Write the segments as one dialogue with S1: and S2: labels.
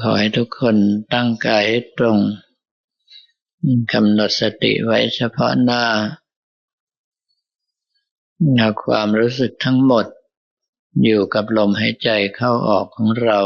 S1: ขอให้ทุกคนตั้งกายให้ตรงกำหนดสติไว้เฉพาะหน้าเอาความรู้สึกทั้งหมด อยู่กับลมหายใจเข้าออกของเรา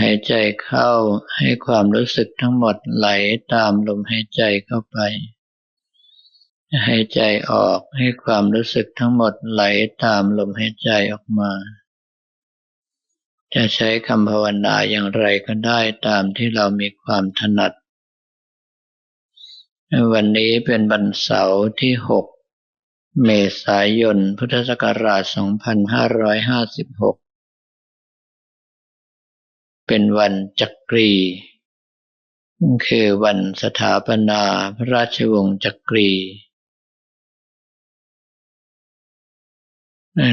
S1: หายใจเข้าให้ความรู้สึกทั้งหมดไหลตามลมหายใจเข้าไป หายใจออกให้ความรู้สึกทั้งหมดไหลตามลมหายใจออกมา จะใช้คำภาวนาอย่างไรก็ได้ตามที่เรามีความถนัด วันนี้เป็นวันเสาร์ที่ 6 เมษายน พุทธศักราช 2556 เป็นวันจักรี คือวันสถาปนาพระราชวงศ์จักรี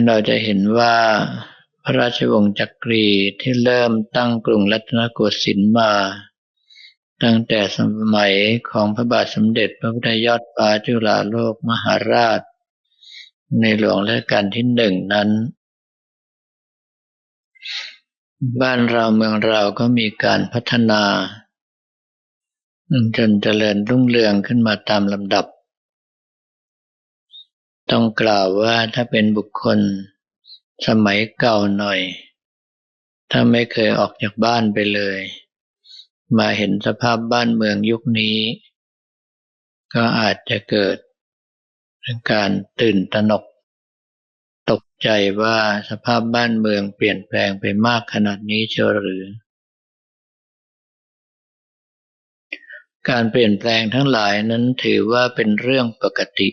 S1: เราจะเห็นว่า พระราชวงศ์จักรีที่เริ่มตั้งกรุงรัตนโกสินทร์มา ตั้งแต่สมัยของพระบาทสมเด็จพระพุทธยอดฟ้าจุฬาโลกมหาราช ในหลวงรัชกาลที่หนึ่งนั้น บ้านเราเมืองเราก็มีการพัฒนา จนเจริญรุ่งเรืองขึ้นมาตามลำดับ ต้องกล่าวว่าถ้าเป็นบุคคล สมัยเก่าหน่อย ถ้าไม่เคยออกจากบ้านไปเลย มาเห็นสภาพบ้านเมืองยุคนี้ ก็อาจจะเกิดการตื่นตระหนก ตกใจว่าสภาพบ้านเมืองเปลี่ยนแปลงไปมากขนาดนี้เชียวหรือ การเปลี่ยนแปลงทั้งหลายนั้นถือว่าเป็นเรื่องปกติ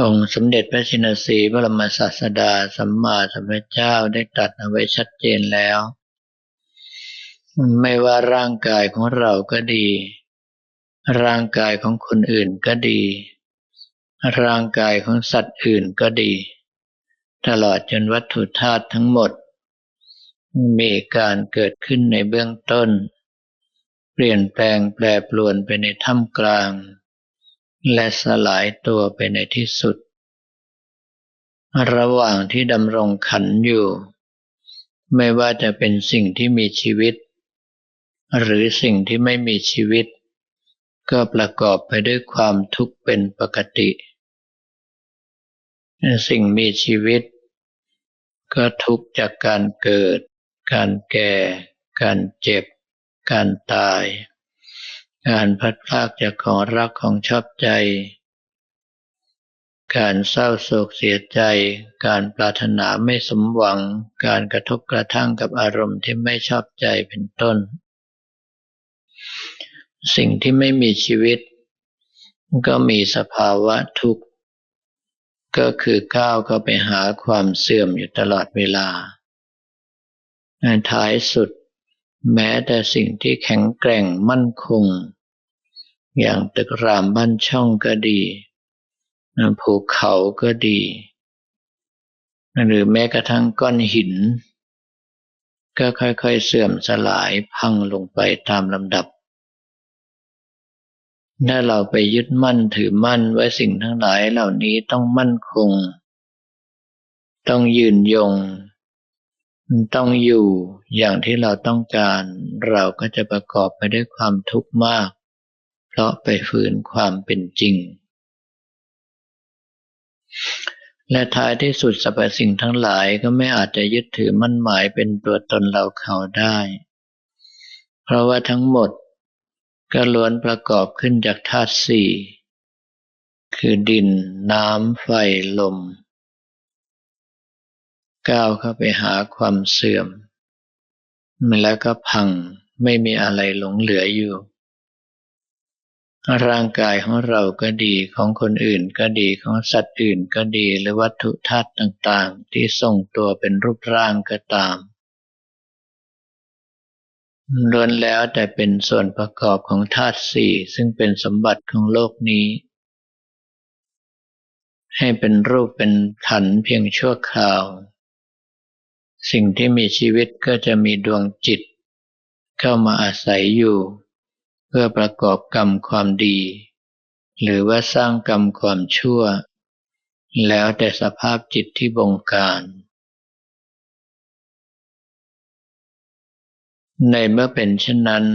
S1: องค์สมเด็จพระชินสีบรมศาสดาสัมมาสัมพุทธเจ้าได้ตรัสเอาไว้ชัดเจนแล้ว ไม่ว่าร่างกายของเราก็ดี ร่างกายของคนอื่นก็ดี ร่างกายของสัตว์อื่นก็ดี ตลอดจนวัตถุธาตุทั้งหมด มีการเกิดขึ้นในเบื้องต้น เปลี่ยนแปลงแปรปรวนไปในท่ามกลาง และสลายตัวไปในที่สุด ระหว่างที่ดำรงขันอยู่ ไม่ว่าจะเป็นสิ่งที่มีชีวิต หรือสิ่งที่ไม่มีชีวิต ก็ประกอบไปด้วยความทุกข์เป็นปกติ สิ่งมีชีวิต ก็ทุกข์จากการเกิด การแก่ การเจ็บ การตาย การพัดพลากจากของรักของชอบใจ การเศร้าโศกเสียใจ การปรารถนาไม่สมหวัง การกระทบกระทั่งกับอารมณ์ที่ไม่ชอบใจเป็นต้น สิ่งที่ไม่มีชีวิต ก็มีสภาวะทุกข์ ก็คือก้าวเข้าไปหาความเสื่อมอยู่ตลอดเวลาในท้ายสุด แม้แต่สิ่งที่แข็งแกร่งมั่นคง อย่างตึกรามบ้านช่องก็ดีภูเขาก็ดี หรือแม้กระทั่งก้อนหิน ก็ค่อยๆเสื่อมสลายพังลงไปตามลำดับ ถ้าเราไปยึดมั่นถือมั่นไว้สิ่งทั้งหลายเหล่านี้ต้องมั่นคง ต้องยืนยง ต้องอยู่อย่างที่เราต้องการ เราก็จะประกอบไปด้วยความทุกข์มาก เพราะไปฝืนความเป็นจริง และท้ายที่สุดสรรพสิ่งทั้งหลายก็ไม่อาจจะยึดถือมั่นหมายเป็นตัวตนเราเขาได้ เพราะว่าทั้งหมดก็ล้วนประกอบขึ้นจากธาตุสี่ คือดิน น้ำ ไฟ ลม ก้าวเข้าไปหาความเสื่อม แล้วก็พังไม่มีอะไรหลงเหลืออยู่ ร่างกายของเราก็ดีของคนอื่นก็ดีของสัตว์อื่นก็ดีหรือวัตถุธาตุต่างๆ ที่ทรงตัวเป็นรูปร่างก็ตามล้วนแล้วแต่เป็นส่วนประกอบของธาตุสี่ซึ่งเป็นสมบัติของโลกนี้ ให้เป็นรูปเป็นขันเพียงชั่วคราว สิ่งที่มีชีวิตก็จะมีดวงจิต เข้ามาอาศัยอยู่ เพื่อประกอบกรรมความดี หรือว่าสร้างกรรมความชั่ว แล้วแต่สภาพจิตที่บงการ ในเมื่อเป็นเช่นนั้น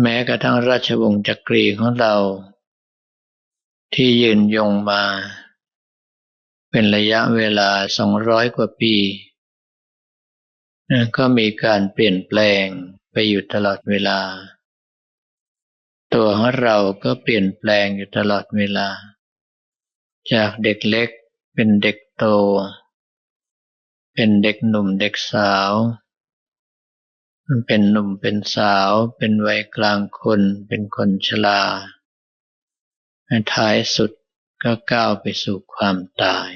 S1: แม้กระทั่งราชวงศ์จักรีของเรา ที่ยืนยงมา เป็นระยะเวลาสองร้อยกว่าปี ก็มีการเปลี่ยนแปลงไปอยู่ตลอดเวลา ตัวของเราก็เปลี่ยนแปลงอยู่ตลอดเวลา จากเด็กเล็กเป็นเด็กโต เป็นเด็กหนุ่มเด็กสาว เป็นหนุ่มเป็นสาว เป็นวัยกลางคน เป็นคนชราท้ายสุด ก็ก้าวไปสู่ความตาย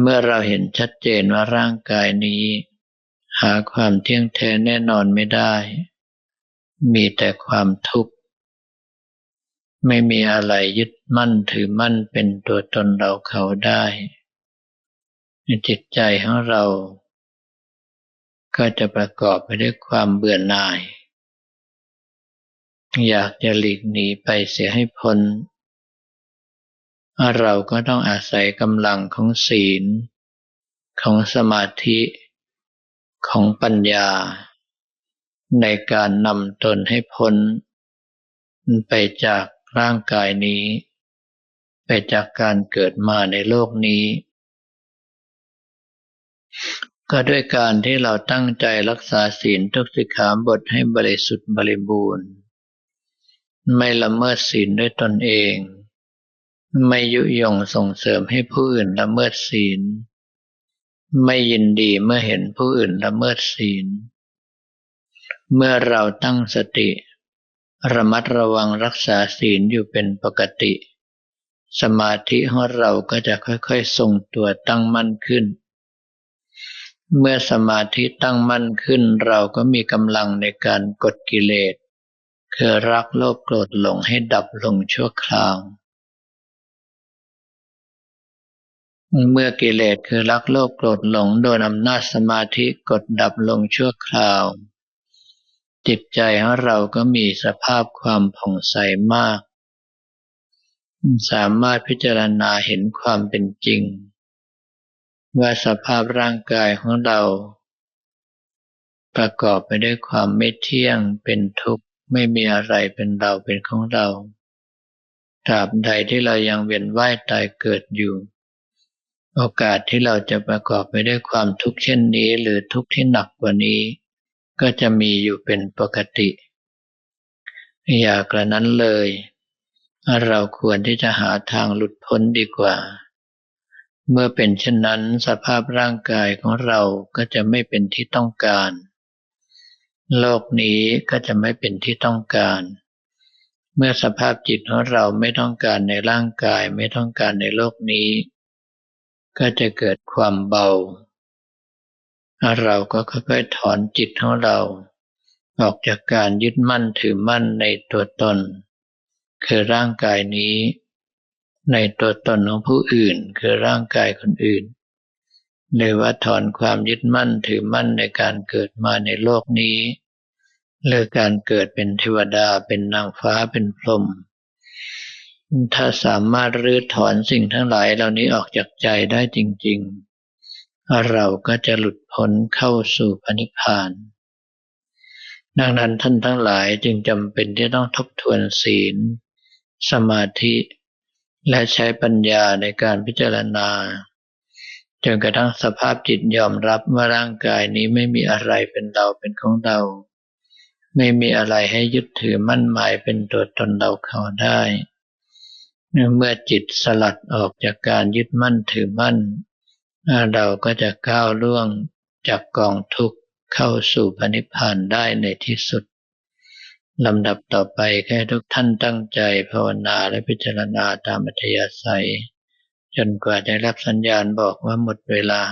S1: เมื่อเราเห็นชัดเจนว่าร่างกายนี้ หาความเที่ยงแท้แน่นอนไม่ได้ มีแต่ความทุกข์ ไม่มีอะไรยึดมั่นถือมั่นเป็นตัวตนเราเขาได้จิตใจของเรา ก็จะประกอบไปด้วยความเบื่อหน่าย อยากจะหลีกหนีไปเสียให้พ้น เราก็ต้องอาศัยกำลังของศีล ของสมาธิ ของปัญญา ในการนำตนให้พ้น ไปจากร่างกายนี้ ไปจากการเกิดมาในโลกนี้ ก็ด้วยการที่เราตั้งใจรักษาศีลทุกสิกขาบทให้บริสุทธิ์บริบูรณ์ ไม่ละเมิดศีลด้วยตนเอง ไม่ยุยงส่งเสริมให้ผู้อื่นละเมิดศีล ไม่ยินดีเมื่อเห็นผู้อื่นละเมิดศีล เมื่อเราตั้งสติ ระมัดระวังรักษาศีลอยู่เป็นปกติ สมาธิของเราก็จะค่อยๆทรงตัวตั้งมั่นขึ้น เมื่อสมาธิตั้งมั่นขึ้น เราก็มีกำลังในการกดกิเลส คือรักโลภโกรธหลงให้ดับลงชั่วคราว เมื่อกิเลสคือรักโลภโกรธหลงโดนอำนาจสมาธิกดดับลงชั่วคราว จิตใจของเราก็มีสภาพความผ่องใสมาก สามารถพิจารณาเห็นความเป็นจริง ว่าสภาพร่างกายของเรา ประกอบไปด้วยความไม่เที่ยงเป็นทุกข์ไม่มีอะไรเป็นเราเป็นของเราตราบใดที่เรายังเวียนว่ายตายเกิดอยู่ โอกาสที่เราจะประกอบไปด้วยความทุกข์เช่นนี้ หรือทุกข์ที่หนักกว่านี้ ก็จะมีอยู่เป็นปกติ อย่ากระนั้นเลย เราควรที่จะหาทางหลุดพ้นดีกว่า เมื่อเป็นเช่นนั้นสภาพร่างกายของเราก็จะไม่เป็นที่ต้องการ โลกนี้ก็จะไม่เป็นที่ต้องการ เมื่อสภาพจิตของเราไม่ต้องการในร่างกายไม่ต้องการในโลกนี้ ก็จะเกิดความเบา เราก็ค่อยๆถอนจิตของเรา ออกจากการยึดมั่นถือมั่นในตัวตน คือร่างกายนี้ ในตัวตนของผู้อื่น คือร่างกายคนอื่นเลยว่าถอนความยึดมั่นถือมั่นในการเกิดมาในโลกนี้หรือการเกิดเป็นเทวดาเป็นนางฟ้าเป็นพรหม ถ้าสามารถรื้อถอนสิ่งทั้งหลายเหล่านี้ออกจากใจได้จริง ๆ เราก็จะหลุดพ้นเข้าสู่พนิพพาน ดังนั้นท่านทั้งหลายจึงจำเป็นที่ต้องทบทวนศีล สมาธิ และใช้ปัญญาในการพิจารณา จนกระทั่งสภาพจิตยอมรับว่าร่างกายนี้ไม่มีอะไรเป็นเราเป็นของเรา ไม่มีอะไรให้ยึดถือมั่นหมายเป็นตัวตนเราเขาได้ เมื่อจิตสลัดออกจากการยึดมั่นถือมั่น เราก็จะก้าวล่วงจากกองทุกข์เข้าสู่พระนิพพานได้ในที่สุดลำดับต่อไปแค่ทุกท่านตั้งใจภาวนาและพิจารณาตามอัธยาศัย จนกว่าจะรับสัญญาณบอกว่าหมดเวลา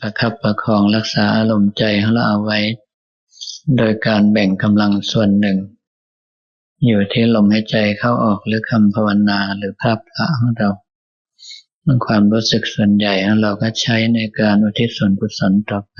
S1: ประคับประคองรักษาอารมณ์ใจของเราเอาไว้ โดยการแบ่งกำลังส่วนหนึ่ง อยู่ที่ลมหายใจเข้าออกหรือคำภาวนาหรือภาพพระของเราความรู้สึกส่วนใหญ่ของเราก็ใช้ในการอุทิศส่วนกุศลต่อไป